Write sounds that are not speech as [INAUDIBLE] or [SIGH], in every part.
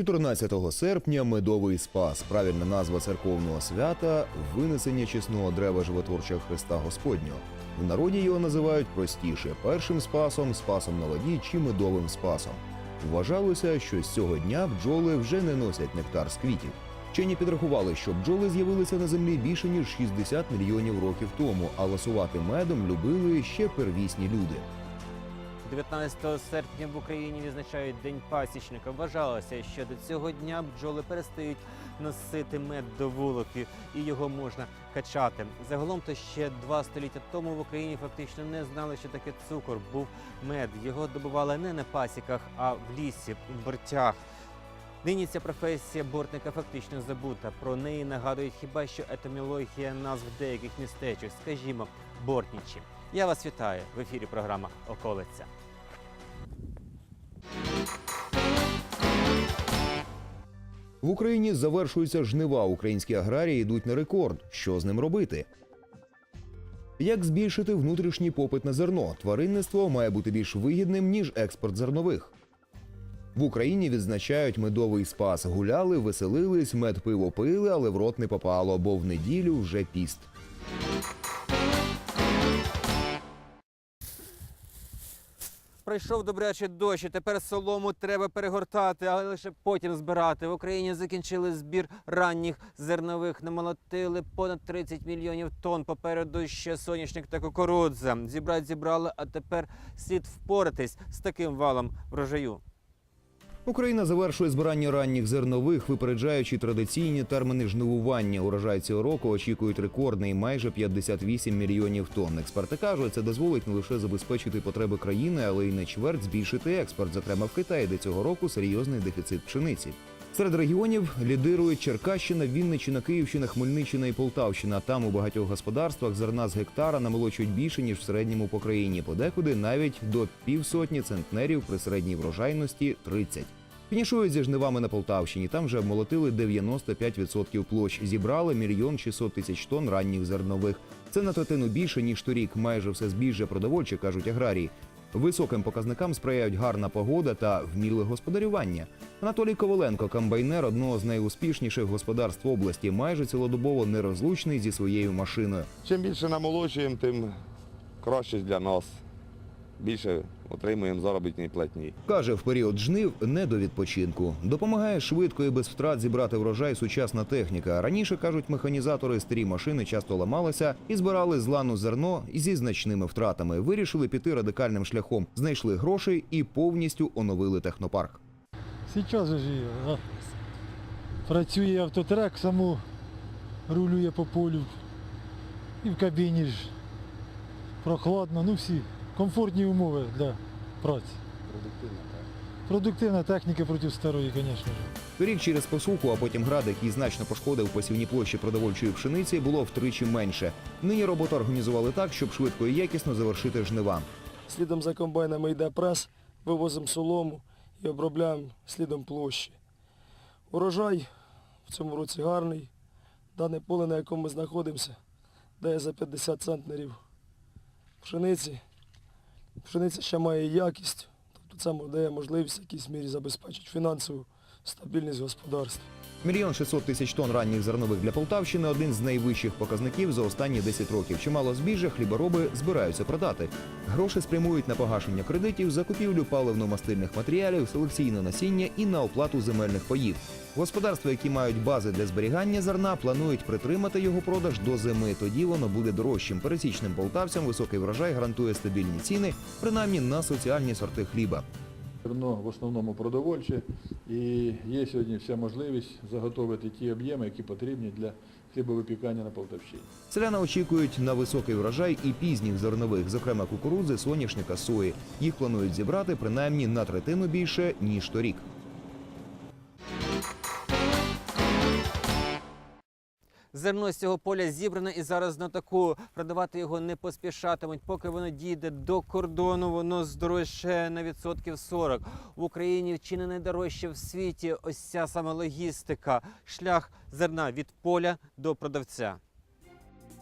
14 серпня медовий спас. Правильна назва церковного свята винесення чесного древа животворчого Христа Господнього. В народі його називають простіше першим спасом, спасом на воді чи медовим спасом. Вважалося, що з цього дня бджоли вже не носять нектар з квітів. Вчені підрахували, що бджоли з'явилися на землі більше ніж 60 мільйонів років тому, а ласувати медом любили ще первісні люди. 19 серпня в Україні відзначають День пасічника. Вважалося, що до цього дня бджоли перестають носити мед до вуликів і його можна качати. Загалом то ще два століття тому в Україні фактично не знали, що таке цукор був мед. Його добували не на пасіках, а в лісі, в бортях. Нині ця професія бортника фактично забута. Про неї нагадують хіба що етимологія назв деяких містечок, скажімо, бортнічі. Я вас вітаю в ефірі програма Околиця. В Україні завершуються жнива. Українські аграрії йдуть на рекорд. Що з ним робити? Як збільшити внутрішній попит на зерно? Тваринництво має бути більш вигідним, ніж експорт зернових. В Україні відзначають медовий спас. Гуляли, веселились, мед пиво пили, але в рот не попало, бо в неділю вже піст. Пройшов добрячий дощ, і тепер солому треба перегортати, але лише потім збирати. В Україні закінчили збір ранніх зернових. Намолотили понад 30 мільйонів тонн. Попереду ще соняшник та кукурудза. Зібрати зібрали, а тепер слід впоратись з таким валом врожаю. Україна завершує збирання ранніх зернових, випереджаючи традиційні терміни жнивування. Урожай цього року очікують рекордний майже 58 мільйонів тонн. Експерти кажуть, це дозволить не лише забезпечити потреби країни, але й на чверть збільшити експорт. Зокрема, в Китаї, де цього року серйозний дефіцит пшениці. Серед регіонів лідирують Черкащина, Вінниччина, Київщина, Хмельниччина і Полтавщина. Там у багатьох господарствах зерна з гектара намолочують більше ніж в середньому по країні. Подекуди навіть до півсотні центнерів при середній врожайності 30. Фінішують зі жнивами на Полтавщині. Там вже обмолотили 95% площ. Зібрали мільйон 600 тисяч тонн ранніх зернових. Це на третину більше ніж торік. Майже все збіжжя продовольче, кажуть аграрії. Високим показникам сприяють гарна погода та вміле господарювання. Анатолій Коваленко, комбайнер одного з найуспішніших господарств області, майже цілодобово нерозлучний зі своєю машиною. Чим більше намолочуємо, тим краще для нас. Більше отримуємо заробітні платні. Каже, в період жнив не до відпочинку. Допомагає швидко і без втрат зібрати врожай сучасна техніка. Раніше кажуть, механізатори старі машини часто ламалися і збирали з лану зерно зі значними втратами. Вирішили піти радикальним шляхом, знайшли грошей і повністю оновили технопарк. Зараз же працює автотрек, само рулює по полю. І в кабіні ж прохладно, ну всі комфортні умови для праці. Продуктивна техніка проти старої, звісно ж. Торік через посуху, а потім град, який значно пошкодив посівні площі продовольчої пшениці, було втричі менше. Нині роботу організували так, щоб швидко і якісно завершити жнива. Слідом за комбайнами йде прес, вивозимо солому і обробляємо слідом площі. Урожай в цьому році гарний. Дане поле, на якому ми знаходимося, дає за 50 центнерів пшениці. Пшениця ще має якість, тобто це дає можливість в якійсь мірі забезпечити фінансову стабільність господарства. Мільйон 600 тисяч тонн ранніх зернових для Полтавщини один з найвищих показників за останні 10 років. Чимало збіжжя хлібороби збираються продати. Гроші спрямують на погашення кредитів, закупівлю паливно-мастильних матеріалів, селекційне насіння і на оплату земельних паїв. Господарства, які мають бази для зберігання зерна, планують притримати його продаж до зими. Тоді воно буде дорожчим. Пересічним полтавцям високий врожай гарантує стабільні ціни, принаймні на соціальні сорти хліба. Зерно в основному продовольче і є сьогодні вся можливість заготовити ті об'єми, які потрібні для хлібовипікання на Полтавщині. Селяни очікують на високий врожай і пізніх зернових, зокрема кукурудзи, соняшника, сої. Їх планують зібрати принаймні на третину більше ніж торік. Зерно з цього поля зібране і зараз на таку продавати його не поспішатимуть. Поки воно дійде до кордону, воно здорожчає на відсотків 40. В Україні чи не найдорожче в світі ось ця сама логістика, шлях зерна від поля до продавця.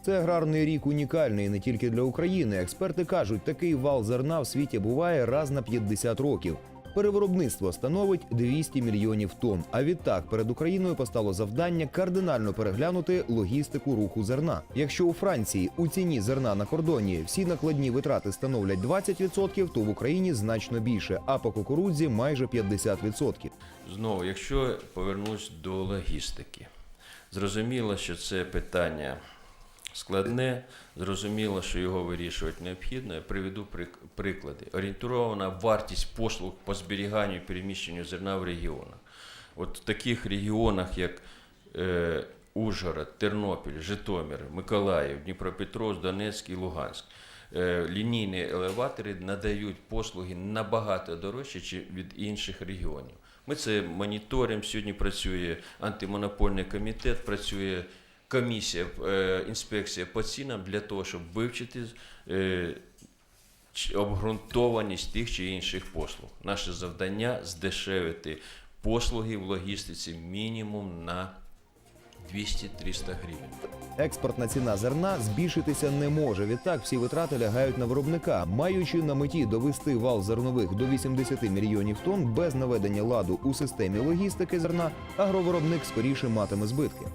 Це аграрний рік унікальний не тільки для України. Експерти кажуть, такий вал зерна в світі буває раз на 50 років. Перевиробництво становить 200 мільйонів тонн. А відтак перед Україною постало завдання кардинально переглянути логістику руху зерна. Якщо у Франції у ціні зерна на кордоні всі накладні витрати становлять 20%, то в Україні значно більше, а по кукурудзі майже 50%. Знову, якщо повернусь до логістики, зрозуміло, що це питання складне, зрозуміло, що його вирішувати необхідно. Я приведу приклади. Орієнтована вартість послуг по зберіганню і переміщенню зерна в регіонах. От в таких регіонах, як е, Ужгород, Тернопіль, Житомир, Миколаїв, Дніпропетровськ, Донецьк і Луганськ. Е, Лінійні елеватори надають послуги набагато дорожче від інших регіонів. Ми це моніторимо. Сьогодні працює антимонопольний комітет, працює комісія, е, інспекція по цінам для того, щоб вивчити е, обґрунтованість тих чи інших послуг. Наше завдання здешевити послуги в логістиці мінімум на 200-300 гривень. Експортна ціна зерна збільшитися не може. Відтак всі витрати лягають на виробника, маючи на меті довести вал зернових до 80 мільйонів тонн без наведення ладу у системі логістики зерна, агровиробник скоріше матиме збитки.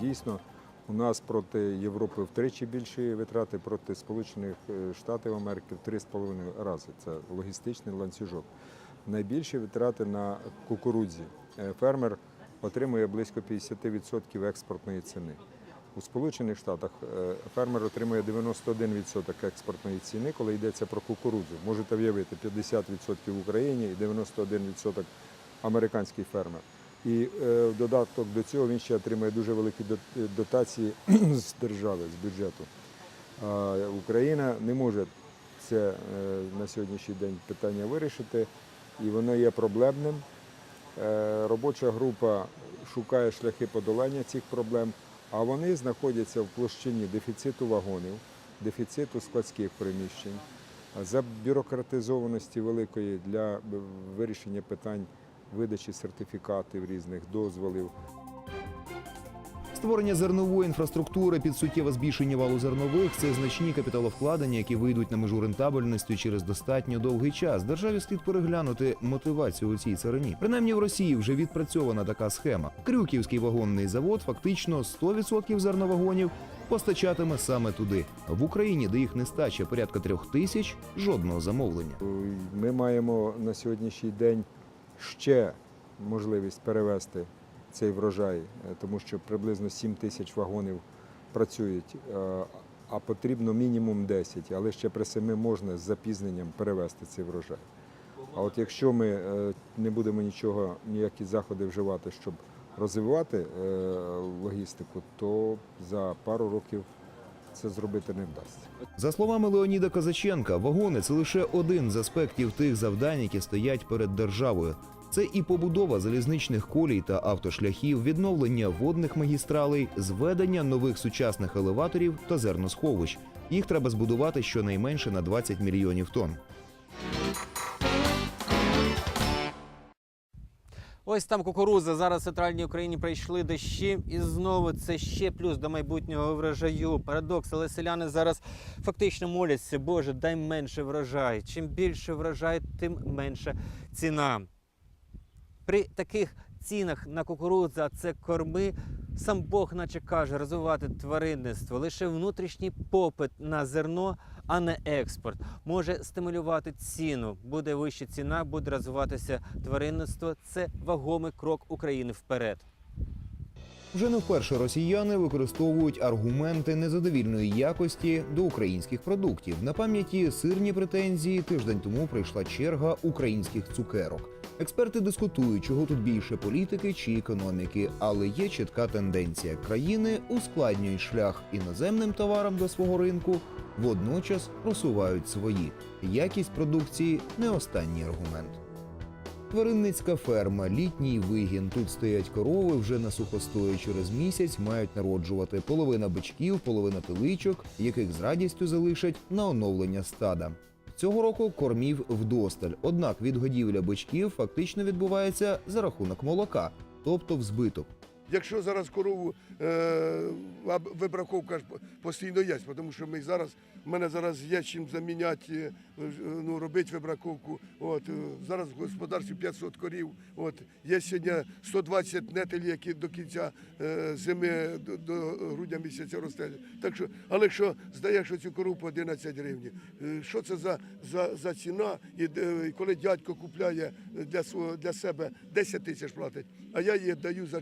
Дійсно, у нас проти Європи втричі більші витрати, проти Сполучених е, Штатів Америки в 3,5 рази. Це логістичний ланцюжок. Найбільші витрати на кукурудзі. Е, Фермер отримує близько 50% експортної ціни. У Сполучених Штатах е, фермер отримує 91% експортної ціни, коли йдеться про кукурудзу. Можете уявити 50% в Україні і 91% американський фермер. І е, в додаток до цього він ще отримує дуже великі дотації [CLEARS THROAT] з держави, з бюджету. А Україна не може це е, на сьогоднішній день питання вирішити, і воно є проблемним. Е, Робоча група шукає шляхи подолання цих проблем, а вони знаходяться в площині дефіциту вагонів, дефіциту складських приміщень, забюрократизованості великої для вирішення питань видачі сертифікатів різних дозволів. Створення зернової інфраструктури під суттєве збільшення валу зернових це значні капіталовкладення, які вийдуть на межу рентабельності через достатньо довгий час. Державі слід переглянути мотивацію у цій царині. Принаймні в Росії вже відпрацьована така схема. Крюківський вагонний завод фактично 100% зерновагонів постачатиме саме туди. В Україні, де їх нестача порядка трьох тисяч, жодного замовлення. Ми маємо на сьогоднішній день ще можливість перевести цей врожай, е, тому що приблизно 7 тисяч вагонів працюють, е, а потрібно мінімум 10, але ще при 7 можна з запізненням перевести цей врожай. А от якщо ми е, не будемо нічого, ніякі заходи вживати, щоб розвивати логістику, то за пару років це зробити не вдасться. За словами Леоніда Козаченка, вагони це лише один з аспектів тих завдань, які стоять перед державою. Це і побудова залізничних колій та автошляхів, відновлення водних магістралей, зведення нових сучасних елеваторів та зерносховищ. Їх треба збудувати щонайменше на 20 мільйонів тонн. Ось там кукуруза. Зараз в центральній Україні прийшли дощі, і знову це ще плюс до майбутнього врожаю. Парадокс, але селяни зараз фактично моляться, Боже, дай менше врожай. Чим більше врожай, тим менша ціна. При таких цінах на кукурудзу, це корми, сам Бог наче каже розвивати тваринництво. Лише внутрішній попит на зерно, а не експорт, може стимулювати ціну. Буде вища ціна, буде розвиватися тваринництво. Це вагомий крок України вперед. Вже не вперше росіяни використовують аргументи незадовільної якості до українських продуктів. На пам'яті сирні претензії тиждень тому прийшла черга українських цукерок. Експерти дискутують, чого тут більше політики чи економіки, але є чітка тенденція: країни ускладнюють шлях іноземним товарам до свого ринку, водночас просувають свої. Якість продукції не останній аргумент. Тваринницька ферма, літній вигін. Тут стоять корови вже на сухостої через місяць мають народжувати половина бичків, половина теличок, яких з радістю залишать на оновлення стада. Цього року кормів вдосталь. Однак відгодівля бичків фактично відбувається за рахунок молока, тобто в збиток. Якщо зараз корову е, вибраковка ж постійно є, тому що ми зараз, в мене зараз є чим заміняти, е, ну, робити вибраковку. От, е, зараз в господарстві 500 корів. От, є сьогодні 120 нетелів, які до кінця е, зими, до, до грудня місяця росте. Так що, але якщо здаєш цю корову по 11 гривень, е, що це за, за, за ціна? І, коли дядько купляє для, свого, для себе 10 тисяч платить, а я її даю за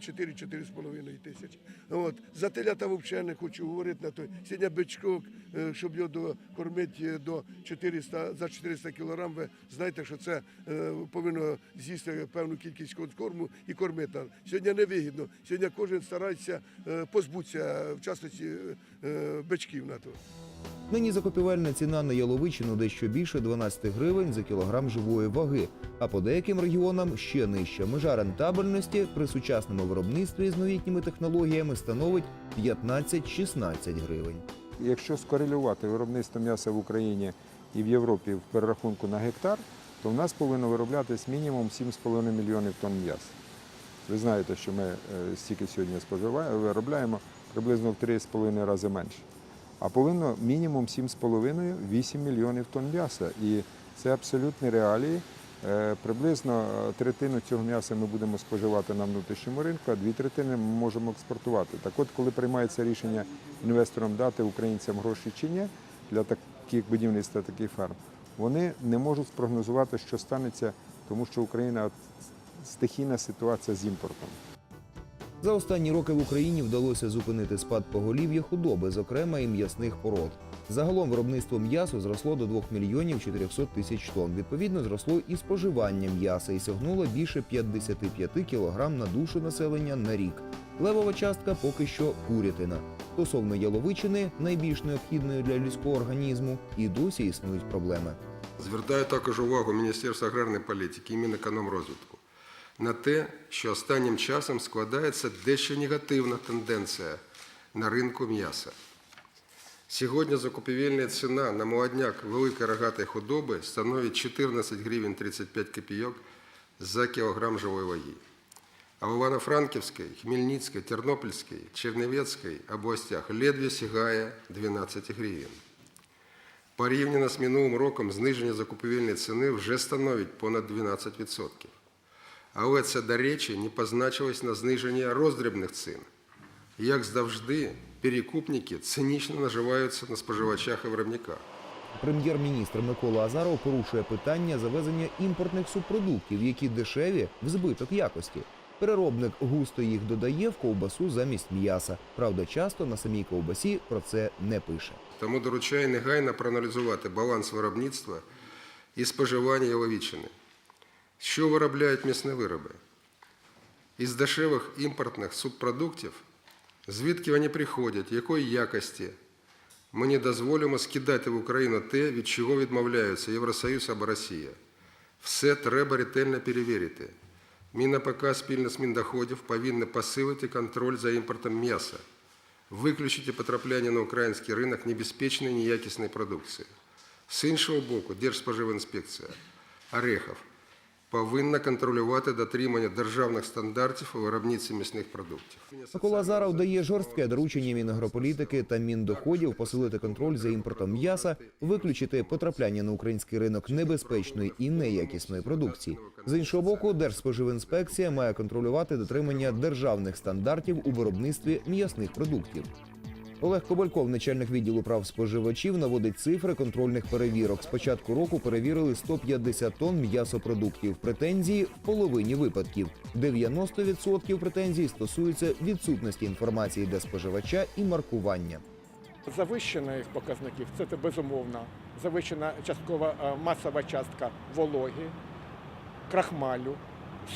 4-4,5 тисячі. От. За телята взагалі не хочу говорити на той. Сьогодні бичкок, е, щоб його докормити до 400, за 400 кілограм, ви знаєте, що це е, повинно з'їсти певну кількість корму і кормити. Сьогодні невигідно. Сьогодні кожен старається е, позбутися, в частності, е, бичків на то. Нині закупівельна ціна на яловичину дещо більше 12 гривень за кілограм живої ваги, а по деяким регіонам ще нижча. Межа рентабельності при сучасному виробництві з новітніми технологіями становить 15-16 гривень. Якщо скорелювати виробництво м'яса в Україні і в Європі в перерахунку на гектар, то в нас повинно вироблятись мінімум 7,5 мільйонів тонн м'яса. Ви знаєте, що ми е, стільки сьогодні споживаємо, виробляємо приблизно в 3,5 рази менше. А повинно мінімум 7,5-8 мільйонів тонн м'яса. І це абсолютні реалії. Е, Приблизно е, третину цього м'яса ми будемо споживати на внутрішньому ринку, а дві третини ми можемо експортувати. Так от, коли приймається рішення інвесторам дати українцям гроші чи ні для таких будівництва таких ферм, вони не можуть спрогнозувати, що станеться, тому що Україна стихійна ситуація з імпортом. За останні роки в Україні вдалося зупинити спад поголів'я худоби, зокрема і м'ясних пород. Загалом виробництво м'ясу зросло до 2 мільйонів 400 тисяч тонн. Відповідно, зросло і споживання м'яса і сягнуло більше 55 кілограм на душу населення на рік. Левова частка поки що курятина. Стосовно яловичини, найбільш необхідної для людського організму, і досі існують проблеми. Звертаю також увагу Міністерства аграрної політики і Мінекономрозвитку на те, що останнім часом складається дещо негативна тенденція на ринку м'яса. Сьогодні закупівельна ціна на молодняк великої рогатої худоби становить 14 гривень 35 копійок за кілограм живої ваги. А в Івано-Франківській, Хмельницькій, Тернопільській, Чернівецькій областях ледве сягає 12 гривень. Порівняно з минулим роком зниження закупівельної ціни вже становить понад 12%. Але це, до речі, не позначилось на зниженні роздрібних цін. Як завжди, перекупники цинічно наживаються на споживачах і виробниках. Прем'єр-міністр Микола Азаров порушує питання завезення імпортних субпродуктів, які дешеві в збиток якості. Переробник густо їх додає в ковбасу замість м'яса. Правда, часто на самій ковбасі про це не пише. Тому доручаю негайно проаналізувати баланс виробництва і споживання яловичини. Що виробляють м'ясні вироби? Із дешевих імпортних субпродуктів, звідки вони приходять, якої якості, ми не дозволимо скидати в Україну те, від чого відмовляються Євросоюз або Росія. Все треба ретельно перевірити. МінАПК спільно з Міндоходів повинні посилити контроль за імпортом м'яса, виключити потрапляння на український ринок небезпечної неякісної продукції. З іншого боку, Держспоживінспекція Орехов повинна контролювати дотримання державних стандартів у виробництві м'ясних продуктів. Микола Азаров дає жорстке доручення Мінагрополітики та Міндоходів посилити контроль за імпортом м'яса, виключити потрапляння на український ринок небезпечної і неякісної продукції. З іншого боку, Держспоживінспекція має контролювати дотримання державних стандартів у виробництві м'ясних продуктів. Олег Кобальков, начальник відділу прав споживачів, наводить цифри контрольних перевірок. З початку року перевірили 150 тонн м'ясопродуктів. Претензії в половині випадків. 90% претензій стосуються відсутності інформації для споживача і маркування. Завищених показників це безумовно. Завищена часткова е, масова частка вологи, крахмалю,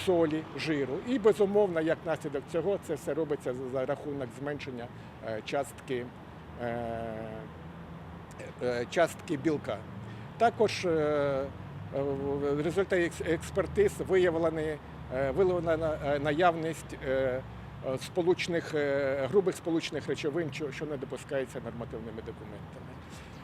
солі, жиру. І безумовно, як наслідок цього, це все робиться за- рахунок зменшення е, частки, е, е, частки білка. Також в результаті експертиз виявлені, виявлена наявність сполучних, грубих сполучних речовин, що не допускається нормативними документами.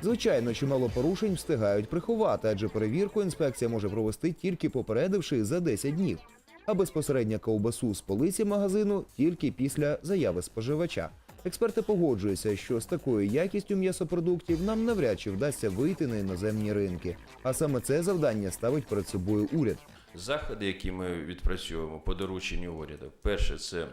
Звичайно, чимало порушень встигають приховати, адже перевірку інспекція може провести тільки попередивши за 10 днів. а безпосередньо ковбасу з полиці магазину тільки після заяви споживача. Експерти погоджуються, що з такою якістю м'ясопродуктів нам навряд чи вдасться вийти на іноземні ринки. А саме це завдання ставить перед собою уряд. Заходи, які ми відпрацьовуємо по дорученню уряду, перше це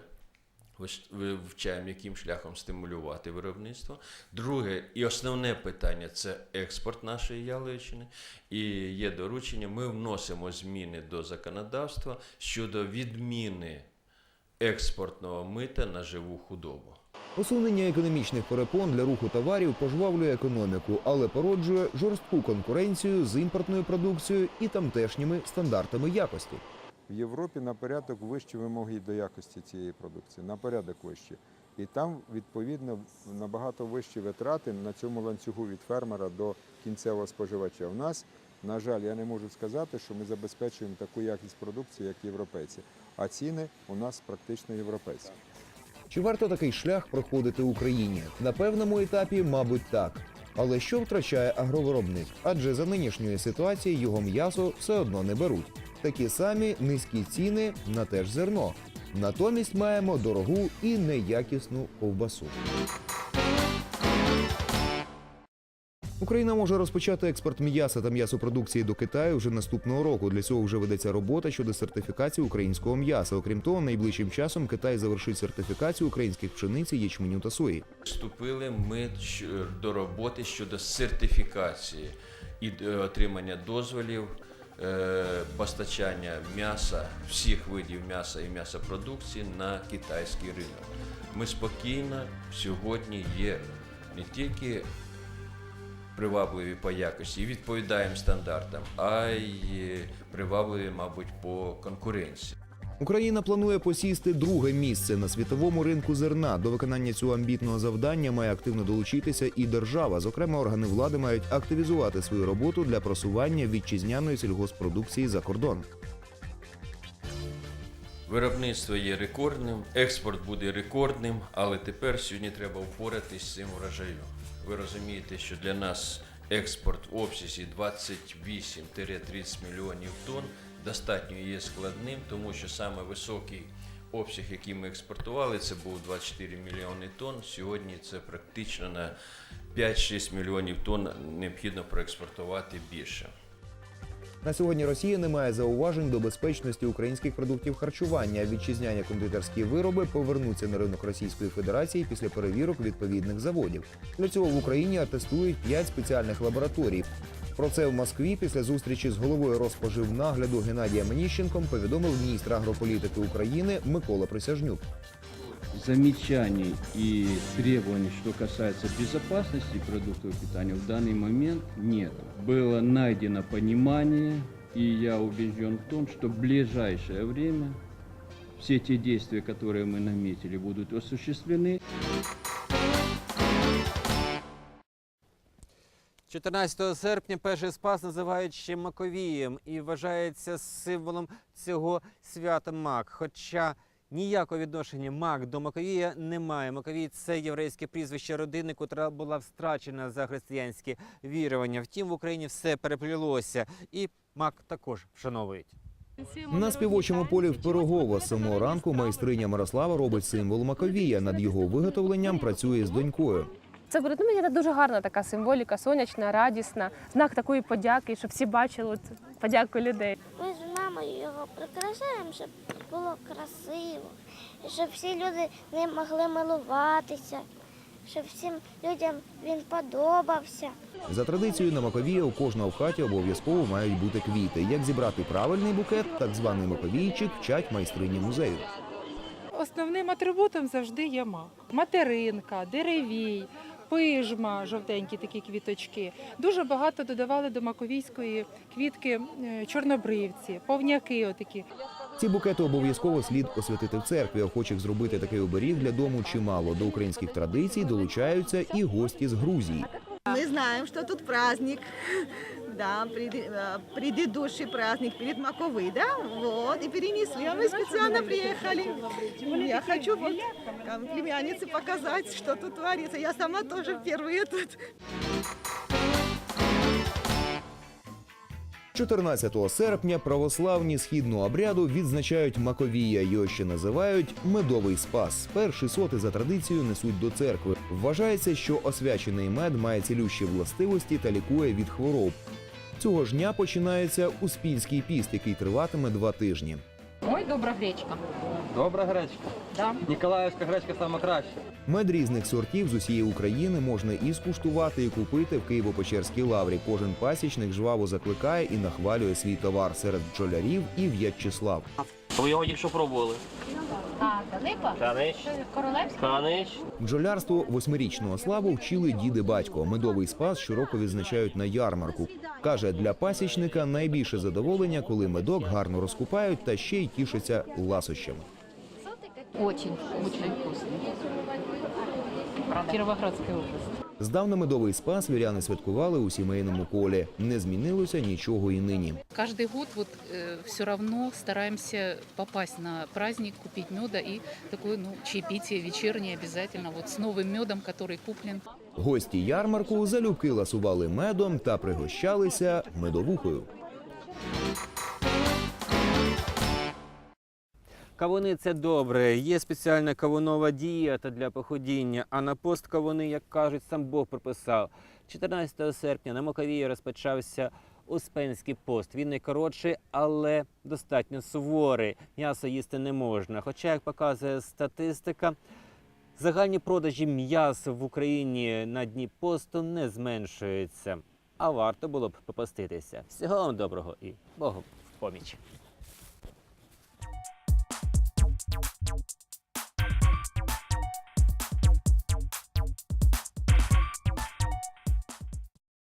вивчаємо, яким шляхом стимулювати виробництво. Друге і основне питання це експорт нашої яловичини. І є доручення. Ми вносимо зміни до законодавства щодо відміни експортного мита на живу худобу. Усунення економічних перепон для руху товарів пожвавлює економіку, але породжує жорстку конкуренцію з імпортною продукцією і тамтешніми стандартами якості. В Європі на порядок вищі вимоги до якості цієї продукції, на порядок вищі. І там, відповідно, набагато вищі витрати на цьому ланцюгу від фермера до кінцевого споживача. У нас, на жаль, я не можу сказати, що ми забезпечуємо таку якість продукції, як європейці. А ціни у нас практично європейські. Чи варто такий шлях проходити Україні? На певному етапі, мабуть, так. Але що втрачає агровиробник? Адже за нинішньої ситуації його м'ясо все одно не беруть. Такі самі низькі ціни на те ж зерно. Натомість маємо дорогу і неякісну ковбасу. Україна може розпочати експорт м'яса та м'ясопродукції до Китаю вже наступного року. Для цього вже ведеться робота щодо сертифікації українського м'яса. Окрім того, найближчим часом Китай завершить сертифікацію українських пшениці, ячменю та сої. Вступили ми до роботи щодо сертифікації і е, отримання дозволів постачання м'яса, всіх видів м'яса і м'ясопродукції на китайський ринок. Ми спокійно сьогодні є не тільки привабливі по якості і відповідаємо стандартам, а й привабливі, мабуть, по конкуренції. Україна планує посісти друге місце на світовому ринку зерна. До виконання цього амбітного завдання має активно долучитися і держава. Зокрема, органи влади мають активізувати свою роботу для просування вітчизняної сільгоспродукції за кордон. Виробництво є рекордним, експорт буде рекордним, але тепер сьогодні треба впоратись з цим врожаєм. Ви розумієте, що для нас експорт в обсязі 28-30 мільйонів тонн достатньо є складним, тому що саме високий обсяг, який ми експортували, це був 24 мільйони тонн. Сьогодні це практично на 5-6 мільйонів тонн необхідно проекспортувати більше. На сьогодні Росія не має зауважень до безпечності українських продуктів харчування. Вітчизняні кондитерські вироби повернуться на ринок Російської Федерації після перевірок відповідних заводів. Для цього в Україні атестують 5 спеціальних лабораторій. Про це в Москві після зустрічі з головою Розпоживнагляду Геннадієм Аніщенком повідомив міністр агрополітики України Микола Присяжнюк. замечаний и требований, что касается безопасности продуктов питания, в данный момент нет. Было найдено понимание, и я убежден в том, что в ближайшее время все те действия, которые мы наметили, будут осуществлены. 14 серпня перший спас називають ще Маковієм і вважається символом цього свята Мак. Хоча ніякого відношення Мак до Маковія немає. Маковій це єврейське прізвище родини, котра була втрачена за християнське вірування. Втім, в Україні все переплілося, і Мак також вшановують. На співочому полі в Пирогово самого ранку майстриня Мирослава робить символ Маковія. Над його виготовленням працює з донькою. Це буде ну, мені це дуже гарна така символіка, сонячна, радісна, знак такої подяки, щоб всі бачили подяку людей. Ми з мамою його прикрашаємо, щоб було красиво, щоб всі люди ним могли милуватися, щоб всім людям він подобався. За традицією на Маковія у кожного в хаті обов'язково мають бути квіти. Як зібрати правильний букет, так званий маковійчик вчать майстрині музею. Основним атрибутом завжди є мак. Материнка, деревій, пижма, жовтенькі такі квіточки. Дуже багато додавали до маковійської квітки е, чорнобривці, повняки отакі. Ці букети обов'язково слід освятити в церкві. Охочих зробити такий оберіг для дому чимало. До українських традицій долучаються і гості з Грузії. Ми знаємо, що тут праздник, да, пред- э, предыдущий праздник перед Маковой, да, вот, и перенесли, а мы специально приехали. Я хочу вот там, племяннице показать, что тут творится. Я сама тоже впервые тут. 14 серпня православні східного обряду відзначають Маковія. Його ще називають медовий спас. Перші соти за традицією несуть до церкви. Вважається, що освячений мед має цілющі властивості та лікує від хвороб. Цього ж дня починається Успільський піст, який триватиме два тижні. Ой, добра гречка. Добра гречка. Да. Ніколаївська гречка сама краща. Мед різних сортів з усієї України можна і скуштувати, і купити в Києво-Печерській лаврі. Кожен пасічник жваво закликає і нахвалює свій товар серед бджолярів і В'ячеслав. Ви його тільки що пробували? А, Далипа? Канич. Королевська? Канич. Бджолярство восьмирічного славу вчили діди батько. Медовий спас щороку відзначають на ярмарку. Каже, для пасічника найбільше задоволення, коли медок гарно розкупають та ще й тішаться ласощами. Очень, очень вкусно. Кировоградская область. Здавна медовий спас віряни святкували у сімейному колі. Не змінилося нічого і нині. Каждый год вот э, все равно стараемся попасть на праздник, купить меда и такое ну, чаепитие вечернее обязательно вот с новым медом, который куплен. Гості ярмарку залюбки ласували медом та пригощалися медовухою. Кавуни це добре. Є спеціальна кавунова дієта для походіння, а на пост кавуни, як кажуть, сам Бог прописав. 14 серпня на Маковії розпочався Успенський пост. Він найкоротший, але достатньо суворий. М'ясо їсти не можна. Хоча, як показує статистика, загальні продажі м'яса в Україні на дні посту не зменшуються. А варто було б попаститися. Всього вам доброго і Богу в поміч.